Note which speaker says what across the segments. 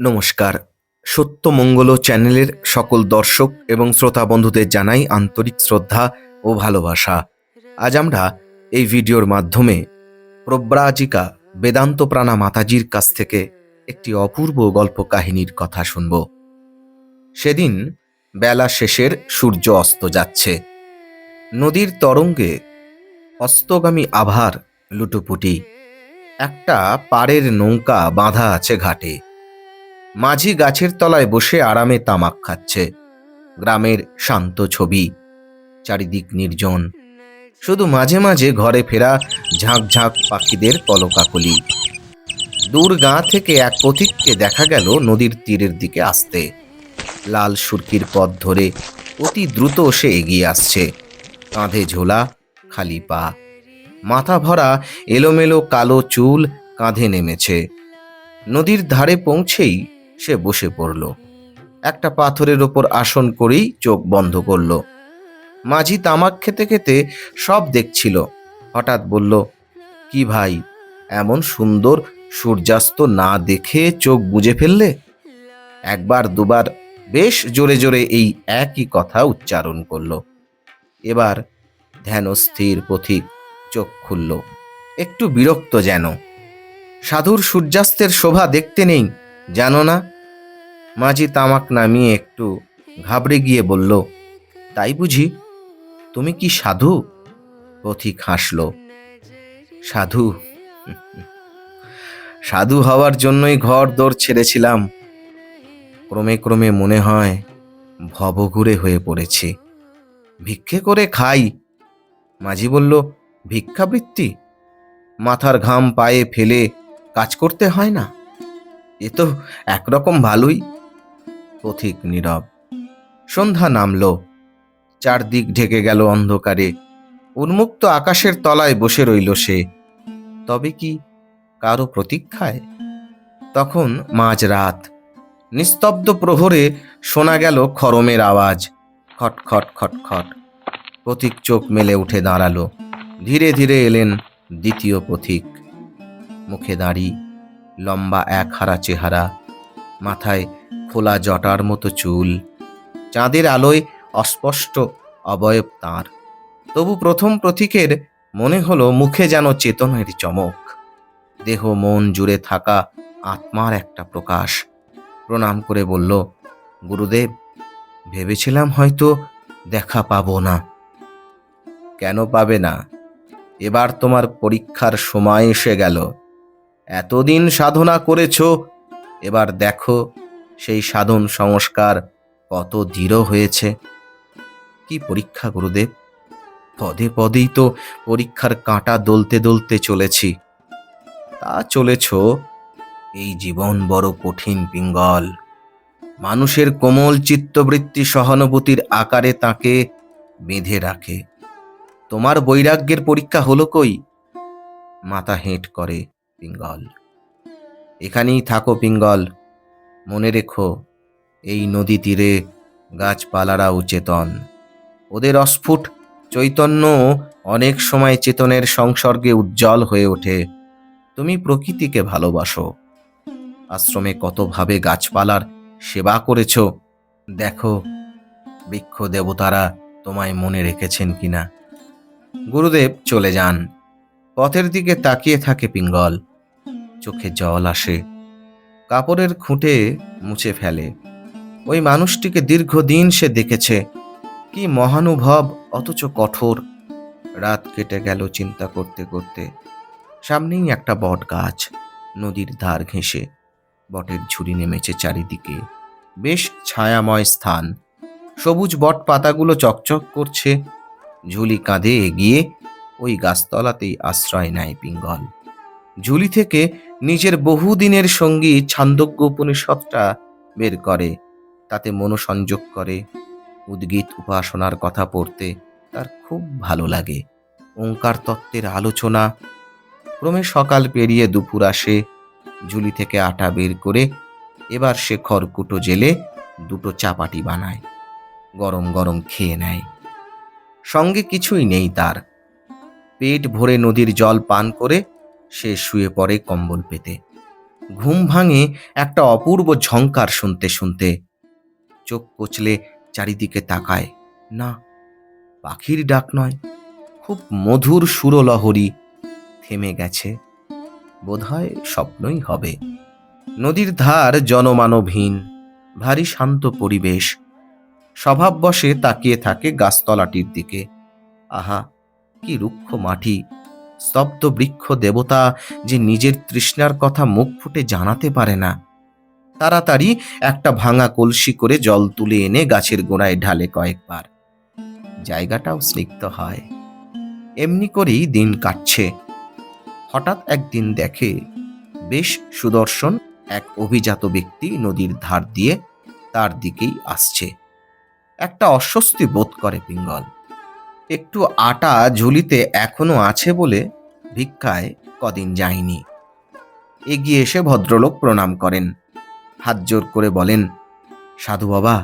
Speaker 1: নমস্কার। সত্যমঙ্গল চ্যানেলের সকল দর্শক এবং শ্রোতা বন্ধুদের জানাই আন্তরিক শ্রদ্ধা ও ভালোবাসা। আজ আমরা এই ভিডিওর মাধ্যমে প্রব্রাজিকা বেদান্ত প্রাণা মাতাজির কাছ থেকে একটি অপূর্ব গল্প কাহিনীর কথা শুনব। সেদিন বেলা শেষের সূর্য অস্ত যাচ্ছে। নদীর তরঙ্গে অস্তগামী আভার লুটোপুটি। একটা পাড়ের নৌকা বাঁধা আছে ঘাটে। মাঝি গাছের তলায় বসে আরামে তামাক খাচ্ছে। গ্রামের শান্ত ছবি, চারিদিক নির্জন। শুধু মাঝে মাঝে ঘরে ফেরা ঝাঁক ঝাঁক পাখিদের কলকাকলি। দূর গাঁ থেকে এক পথিককে দেখা গেল নদীর তীরের দিকে আসতে। লাল সুরকির পথ ধরে অতি দ্রুত সে এগিয়ে আসছে। কাঁধে ঝোলা, খালি পা। মাথা ভরা, এলোমেলো কালো চুল কাঁধে নেমেছে। নদীর ধারে পৌঁছেই সে বসে পড়ল। একটা পাথরের ওপর আসন করেই চোখ বন্ধ করল। মাঝি তামাক খেতে খেতে সব দেখছিল। হঠাৎ বলল, কি ভাই, এমন সুন্দর সূর্যাস্ত না দেখে চোখ বুজে ফেললে? একবার দুবার বেশ জোরে জোরে এই একই কথা উচ্চারণ করল। এবার ধ্যানস্থির পথিক চোখ খুলল, একটু বিরক্ত যেন। সাধুর সূর্যাস্তের শোভা দেখতে নেই জানো না? মাঝি তামাক নামিয়ে একটু ঘাবড়ে গিয়ে বলল, তাই বুঝি? তুমি কি সাধু? পথিক হাসল, সাধু। সাধু হওয়ার জন্যই ঘর দৌড় ছেড়েছিলাম। ক্রমে ক্রমে মনে হয় ভবঘুরে হয়ে পড়েছি। ভিক্ষে করে খাই। মাঝি বলল, ভিক্ষাবৃত্তি? মাথার ঘাম পায়ে ফেলে কাজ করতে হয় না? এ তো একরকম ভালোই। পথিক নীরব। সন্ধ্যা নামল। চারদিক ঢেকে গেল অন্ধকারে। উন্মুক্ত আকাশের তলায় বসে রইল সে। তবে কি কারও প্রতীক্ষায়? তখন মাঝ রাত নিস্তব্ধ প্রহরে শোনা গেল খরমের আওয়াজ। খট খট খট খট। পথিক চোখ মেলে উঠে দাঁড়াল। ধীরে ধীরে এলেন দ্বিতীয় পথিক। মুখে দাঁড়ি লম্বা এক হারা চেহারা, মাথায় খোলা জটার মতো চুল, চাঁদের আলোয় অস্পষ্ট অবয়ব তাঁর। তবু প্রথম প্রতীকের মনে হলো মুখে যেন চেতনের চমক। দেহ মন জুড়ে থাকা আত্মার একটা প্রকাশ। প্রণাম করে বলল, গুরুদেব, ভেবেছিলাম হয়তো দেখা পাবো না। কেন পাবে না? এবার তোমার পরীক্ষার সময় এসে গেল। এতদিন সাধনা করেছ, এবার দেখো সেই সাধন সংস্কার কত দৃঢ় হয়েছে। কি পরীক্ষা, গুরুদেব? পদে পদেই তো পরীক্ষার কাঁটা দলতে দলতে চলেছি। তা চলেছ, এই জীবন বড় কঠিন পিঙ্গল। মানুষের কোমল চিত্তবৃত্তি সহানুভূতির আকারে তাকে বেঁধে রাখে। তোমার বৈরাগ্যের পরীক্ষা হলো কই? মাথা হেঁট করে। পিঙ্গল। এখানেই থাকো পিঙ্গল। মনে রেখো, এই নদী তীরে গাছপালারাও চেতন ওদের অস্ফুট চৈতন্য অনেক সময় চেতনের সংসর্গে উজ্জ্বল হয়ে ওঠে। তুমি প্রকৃতিকে ভালোবাসো। আশ্রমে কতভাবে গাছপালার সেবা করেছ, দেখো। বৃক্ষ দেবতারা তোমায় মনে রেখেছেন কিনা? গুরুদেব চলে যান। পথের দিকে তাকিয়ে থাকে পিঙ্গল। চোখে জল আসে, কাপড়ের খুঁটে মুছে ফেলে। ওই মানুষটিকে দীর্ঘদিন সে দেখেছে। কি মহানুভব, অথচ কঠোর। রাত কেটে গেল চিন্তা করতে করতে। সামনেই একটা বট গাছ, নদীর ধার ঘেঁষে। বটের ঝুড়ি নেমেছে চারিদিকে। বেশ ছায়াময় স্থান। সবুজ বট পাতাগুলো চকচক করছে। ঝুলি কাঁধে এগিয়ে ওই গাছতলাতেই আশ্রয় নেয় পিঙ্গল। ঝুলি থেকে নিজের বহুদিনের সঙ্গী ছান্দজ্ঞ উপনিষদটা বের করে, তাতে মনোসংযোগ করে, উদ্গীত উপাসনার কথা পড়তে তার খুব ভালো লাগে। ওঙ্কার তত্ত্বের আলোচনা ক্রমে সকাল পেরিয়ে দুপুর আসে, ঝুলি থেকে আটা বের করে এবার সে খড়কুটো জেলে দুটো চাপাটি বানায়, গরম গরম খেয়ে নেয়। সঙ্গে কিছুই নেই তার। পেট ভরে নদীর জল পান করে সে শুয়ে পড়ে কম্বল পেতে। ঘুম ভাঙে একটা অপূর্ব ঝংকার শুনতে শুনতে। চোখ কচলে চারিদিকে তাকায়। না, পাখির ডাক নয়, খুব মধুর সুরলহরী থেমে গেছে। বোধহয় স্বপ্নই হবে। নদীর ধার জনমানবহীন, ভারী শান্ত পরিবেশ। স্বভাব বসে তাকিয়ে থাকে গাছতলাটির দিকে। আহা, কি রুক্ষ মাটি। স্তব্ধ বৃক্ষ দেবতা যে নিজের তৃষ্ণার কথা মুখ ফুটে জানাতে পারে না। তাড়াতাড়ি একটা ভাঙা কলসি করে জল তুলে এনে গাছের গোড়ায় ঢালে কয়েকবার। জায়গাটাও স্নিগ্ধ হয়। এমনি করেই দিন কাটছে। হঠাৎ একদিন দেখে বেশ সুদর্শন এক অভিজাত ব্যক্তি নদীর ধার দিয়ে তার দিকেই আসছে। একটা অস্বস্তি বোধ করে পিঙ্গল। একটু আটা ঝুলিতে এখনও আছে বলে ভিক্ষায় কদিন যায়নি। এগিয়ে এসে ভদ্রলোক প্রণাম করেন। হাত জোর করে বলেন, সাধু বাবা,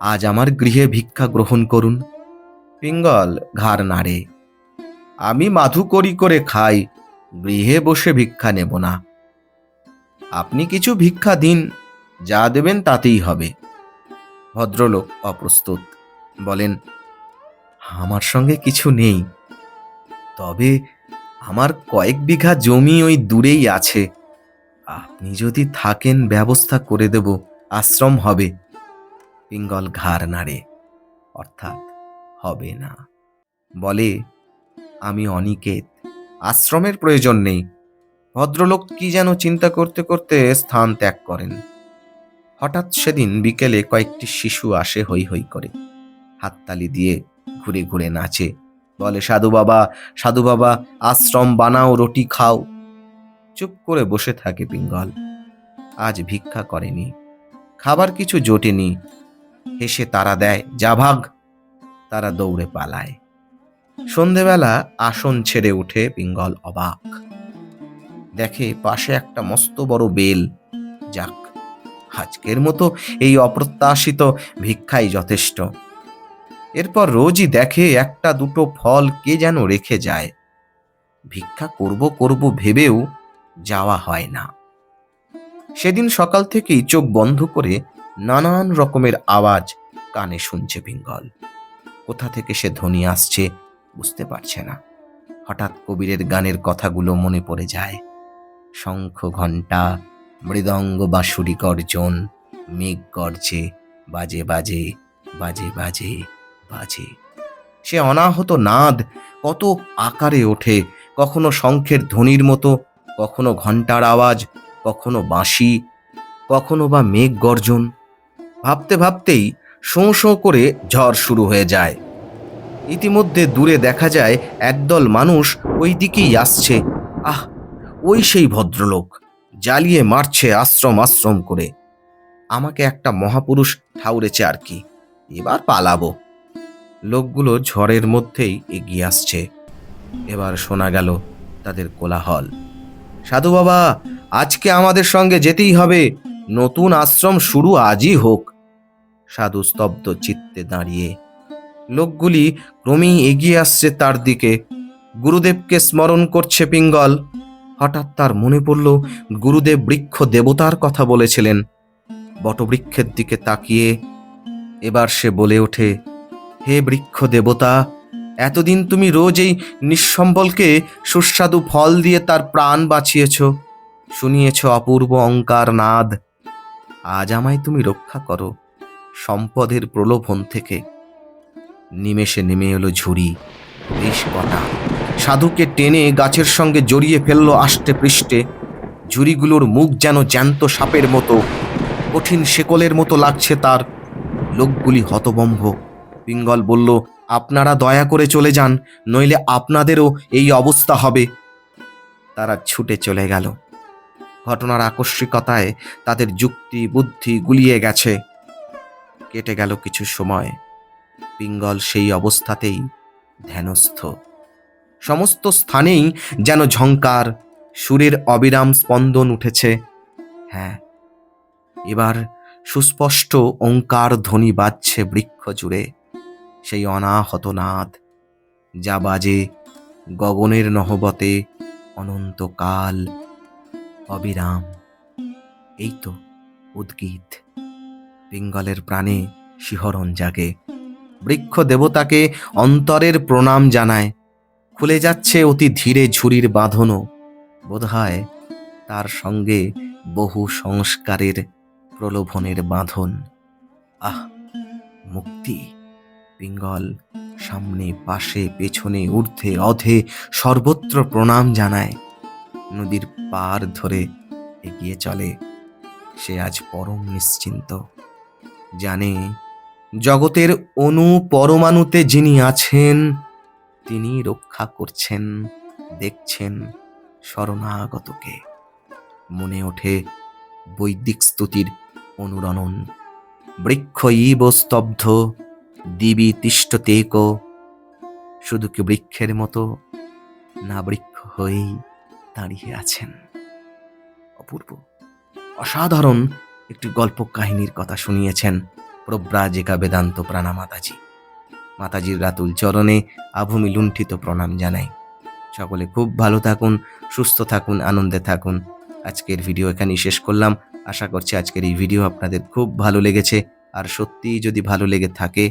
Speaker 1: আজ আমার গৃহে ভিক্ষা গ্রহণ করুন। পিঙ্গল ঘাড় নাড়ে। আমি মাধু করি করে খাই, গৃহে বসে ভিক্ষা নেব না। আপনি কিছু ভিক্ষা দিন, যা দেবেন তাতেই হবে। ভদ্রলোক অপ্রস্তুত বলেন আমার সঙ্গে কিছু নেই। তবে আমার কয়েক বিঘা জমি ওই দূরেই আছে। আপনি যদি থাকেন, ব্যবস্থা করে দেব। আশ্রম হবে। পিঙ্গল ঘাড় নাড়ে। অর্থাৎ হবে না। বলে, আমি অনিকেত। আশ্রমের প্রয়োজন নেই। ভদ্রলোক কি যেন চিন্তা করতে করতে স্থান ত্যাগ করেন। হঠাৎ সেদিন বিকেলে কয়েকটি শিশু আসে হই হই করে। হাততালি দিয়ে ঘুরে ঘুরে নাচে। বলে, সাধু বাবা সাধু বাবা, আশ্রম বানাও, রুটি খাও। চুপ করে বসে থাকে পিঙ্গল। আজ ভিক্ষা করেনি। খাবার কিছু জোটেনি। হেসে তারা দেয়, যা ভাগ। তারা দৌড়ে পালায়। সন্ধেবেলা আসন ছেড়ে উঠে পিঙ্গল অবাক। দেখে পাশে একটা মস্ত বড় বেল। যাক, আজকের মতো এই অপ্রত্যাশিত ভিক্ষাই যথেষ্ট। এরপর রোজই দেখে একটা দুটো ফল কে যেন রেখে যায়। ভিক্ষা করব করব ভেবেও যাওয়া হয় না। সেদিন সকাল থেকেই চোখ বন্ধ করে নানান রকমের আওয়াজ কানে শুনছে পিঙ্গল কোথা থেকে সে ধ্বনি আসছে বুঝতে পারছে না। হঠাৎ কবিরের গানের কথাগুলো মনে পড়ে যায়। শঙ্খ ঘণ্টা, মৃদঙ্গ বাঁশুরি গর্জন, মেঘ গর্জে, বাজে বাজে বাজে বাজে। বাজে। সে অনাহত নাদ কত আকারে ওঠে, কখনো শঙ্খের ধ্বনির মতো, কখনো ঘণ্টার আওয়াজ, কখনো বাঁশি, কখনো বা মেঘ গর্জন। ভাবতে ভাবতেই শোঁ শোঁ করে ঝড় শুরু হয়ে যায়। ইতিমধ্যে দূরে দেখা যায় একদল মানুষ ওই দিকেই আসছে। আহ, ওই সেই ভদ্রলোক, জ্বালিয়ে মারছে আশ্রম আশ্রম করে। আমাকে একটা মহাপুরুষ ঠাউরেছে আর কি, এবার পালাবো। লোকগুলো ঝড়ের মধ্যেই এগিয়ে আসছে। এবার শোনা গেল তাদের কোলাহল। সাধু বাবা, আজকে আমাদের সঙ্গে যেতেই হবে। নতুন আশ্রম শুরু আজই হোক। সাধু স্তব্ধ চিত্তে দাঁড়িয়ে। লোকগুলি ক্রমেই এগিয়ে আসছে তার দিকে। গুরুদেবকে স্মরণ করছে পিঙ্গল। হঠাৎ তার মনে পড়ল, গুরুদেব বৃক্ষ দেবতার কথা বলেছিলেন। বটবৃক্ষের দিকে তাকিয়ে এবার সে বলে ওঠে হে বৃক্ষ দেবতা, এতদিন তুমি রোজ এই নিঃসম্বলকে সুস্বাদু ফল দিয়ে তার প্রাণ বাঁচিয়েছ, শুনিয়েছ অপূর্ব অঙ্কার নাদ। আজ আমায় তুমি রক্ষা করো সম্পদের প্রলোভন থেকে। নিমেষে নেমে এলো ঝুড়ি, বেশ কটা। সাধুকে টেনে গাছের সঙ্গে জড়িয়ে ফেলল আষ্টে পৃষ্ঠে ঝুড়িগুলোর মুখ যেন জ্যান্ত সাপের মতো, কঠিন শেকলের মতো লাগছে তার। লোকগুলি হতবম্ব। পিঙ্গল বলল, আপনারা দয়া করে চলে যান, নইলে আপনাদেরও এই অবস্থা হবে। তারা ছুটে চলে গেল। ঘটনার আকস্মিকতায় তাদের যুক্তি, বুদ্ধি গুলিয়ে গেছে। কেটে গেল কিছু সময়। পিঙ্গল সেই অবস্থাতেই ধ্যানস্থ। সমস্ত স্থানেই যেন ঝংকার, সুরের অবিরাম স্পন্দন উঠেছে। হ্যাঁ এবার সুস্পষ্ট ওঙ্কার ধ্বনি বাজছে বৃক্ষ জুড়ে। সেই অনাহত নাদ যা বাজে গগনের নহবতে অনন্তকাল অবিরাম। এই তো উদ্গীত। পিঙ্গলের প্রাণে শিহরণ জাগে। বৃক্ষ দেবতাকে অন্তরের প্রণাম জানায়। খুলে যাচ্ছে অতি ধীরে ঝুড়ির বাঁধনও। বোধহয় তার সঙ্গে বহু সংস্কারের প্রলোভনের বাঁধন। আহ, মুক্তি। পিঙ্গল সামনে, পাশে, পেছনে, ঊর্ধ্বে, অধে সর্বত্র প্রণাম জানায়। নদীর পার ধরে এগিয়ে চলে। সে আজ পরম নিশ্চিন্ত। জানে, জগতের অনু পরমাণুতে যিনি আছেন, তিনি রক্ষা করছেন, দেখছেন শরণাগতকে। মনে ওঠে বৈদিক স্তুতির অনুরণন। বৃক্ষ ইব স্তব্ধ দিবি তিষ্ঠতেক শুধু কি বৃক্ষের মতো না বৃক্ষ হয়েই দাঁড়িয়ে আছেন? অপূর্ব। অসাধারণ একটি গল্প কাহিনীর কথা শুনিয়েছেন প্রব্রাজিকা বেদান্ত প্রাণা মাতাজি। মাতাজির রাতুল চরণে আভূমি লুণ্ঠিত প্রণাম জানাই। সকলে খুব ভালো থাকুন, সুস্থ থাকুন, আনন্দে থাকুন। আজকের ভিডিও এখানেই শেষ করলাম। আশা করছি আজকের এই ভিডিও আপনাদের খুব ভালো লেগেছে। আর সত্যিই যদি ভালো লেগে থাকে